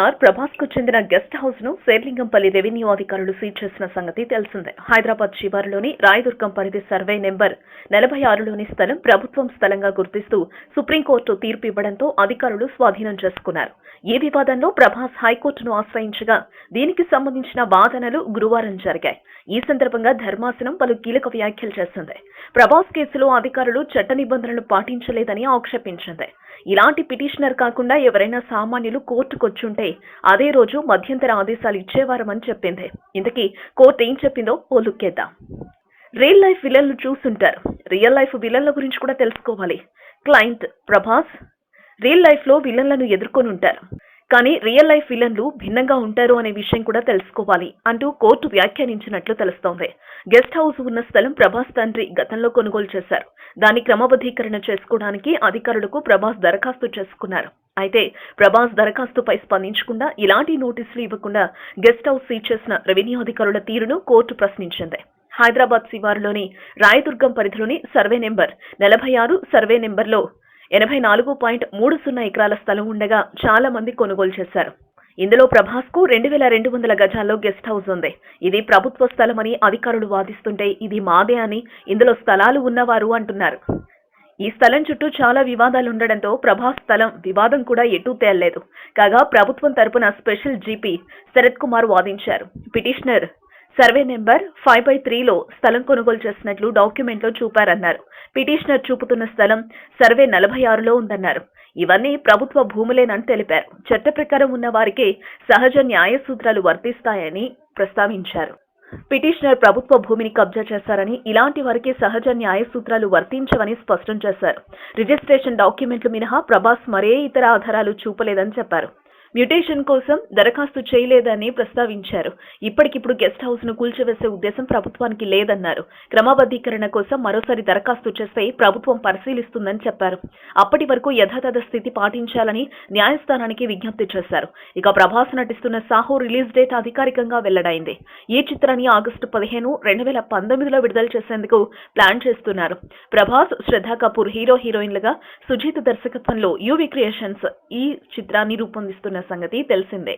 Star ప్రభాస్కు చెందిన guest హౌస్ను శేర్లింగంపల్లి రెవెన్యూ అధికారులు సీజ్ చేసిన సంగతి తెలిసిందే. హైదరాబాద్ శివారులోని రాయదుర్గం పరిధి సర్వే నెంబర్ నలభై ఆరులోని స్థలం ప్రభుత్వం స్థలంగా గుర్తిస్తూ సుప్రీంకోర్టు తీర్పు ఇవ్వడంతో అధికారులు స్వాధీనం చేసుకున్నారు. ఈ వివాదంలో ప్రభాస్ హైకోర్టును ఆశ్రయించగా దీనికి సంబంధించిన వాదనలు గురువారం జరిగాయి. ఈ సందర్భంగా ధర్మాసనం పలు కీలక వ్యాఖ్యలు చేసింది. ప్రభాస్ కేసులో అధికారులు చట్ట నిబంధనలు పాటించలేదని ఆక్షేపించింది. ఇలాంటి పిటిషనర్ కాకుండా ఎవరైనా సామాన్యులు కోర్టుకొచ్చుంటే అదే రోజు మధ్యంతర ఆదేశాలు ఇచ్చేవారమని చెప్పింది. ఇంతకీ కోర్టు ఏం చెప్పిందో ఓ లుక్కేద్దాం రియల్ లైఫ్ విలన్లు చూసుంటారు. రియల్ లైఫ్ విలన్ల గురించి కూడా తెలుసుకోవాలి. క్లయింట్ ప్రభాస్ రియల్ లైఫ్లో విలన్లను ఎదుర్కొని ఉంటారు కానీ రియల్ లైఫ్ విలన్లు భిన్నంగా ఉంటారు అనే విషయం కూడా తెలుసుకోవాలి అంటూ కోర్టు వ్యాఖ్యానించినట్లు తెలుస్తోంది. గెస్ట్ హౌస్ ఉన్న స్థలం ప్రభాస్ తండ్రి గతంలో కొనుగోలు చేశారు. దాన్ని క్రమబద్ధీకరణ చేసుకోవడానికి అధికారులకు ప్రభాస్ దరఖాస్తు చేసుకున్నారు. అయితే ప్రభాస్ దరఖాస్తుపై స్పందించకుండా ఇలాంటి నోటీసులు ఇవ్వకుండా గెస్ట్ హౌస్ సీజ్ చేసిన రెవెన్యూ అధికారుల తీరును కోర్టు ప్రశ్నించింది. హైదరాబాద్ శివారులోని రాయదుర్గం పరిధిలోని సర్వే నెంబర్ నలభై ఆరు సర్వే నెంబర్లో ఎనభై నాలుగు పాయింట్ మూడు సున్నా ఎకరాల స్థలం ఉండగా చాలా మంది కొనుగోలు చేశారు. ఇందులో ప్రభాస్కు రెండు వేల రెండు వందల గజాల్లో గెస్ట్ హౌస్ ఉంది. ఇది ప్రభుత్వ స్థలమని అధికారులు వాదిస్తుంటే ఇది మాదే అని ఇందులో స్థలాలు ఉన్నవారు అంటున్నారు. ఈ స్థలం చుట్టూ చాలా వివాదాలు ఉండడంతో ప్రభాస్ స్థలం వివాదం కూడా ఎటూ తేలలేదు. కాగా ప్రభుత్వం తరపున స్పెషల్ జీపీ శరత్ కుమార్ వాదించారు. Petitioner survey number five by త్రీలో స్థలం కొనుగోలు చేసినట్లు డాక్యుమెంట్లో చూపారన్నారు. పిటిషనర్ చూపుతున్న స్థలం సర్వే నలభై ఆరులో ఉందన్నారు. ఇవన్నీ ప్రభుత్వ భూములేనని తెలిపారు. చట్ట ప్రకారం ఉన్న వారికే సహజ న్యాయ సూత్రాలు వర్తిస్తాయని ప్రస్తావించారు. పిటిషనర్ ప్రభుత్వ భూమిని కబ్జా చేశారని ఇలాంటి వారికి సహజ న్యాయ సూత్రాలు వర్తించవని స్పష్టం చేశారు. రిజిస్ట్రేషన్ డాక్యుమెంట్లు మినహా ప్రభాస్ మరే ఇతర ఆధారాలు చూపలేదని చెప్పారు. మ్యూటేషన్ కోసం దరఖాస్తు చేయలేదని ప్రస్తావించారు. ఇప్పటికిప్పుడు గెస్ట్ హౌస్ను కూల్చివేసే ఉద్దేశం ప్రభుత్వానికి లేదన్నారు. క్రమబద్ధీకరణ కోసం మరోసారి దరఖాస్తు చేస్తే ప్రభుత్వం పరిశీలిస్తుందని చెప్పారు. అప్పటి వరకు యథాతథ స్థితి పాటించాలని న్యాయస్థానానికి విజ్ఞప్తి చేశారు. ఇక ప్రభాస్ నటిస్తున్న సాహో రిలీజ్ డేట్ అధికారికంగా వెల్లడైంది. ఈ చిత్రాన్ని ఆగస్టు పదిహేను రెండు వేల పంతొమ్మిదిలో విడుదల చేసేందుకు ప్లాన్ చేస్తున్నారు. ప్రభాస్ శ్రద్ధా కపూర్ హీరో హీరోయిన్లుగా సుజీత్ దర్శకత్వంలో యూవి క్రియేషన్స్ ఈ చిత్రాన్ని రూపొందిస్తున్నారు. సంగతి తెలిసిందే.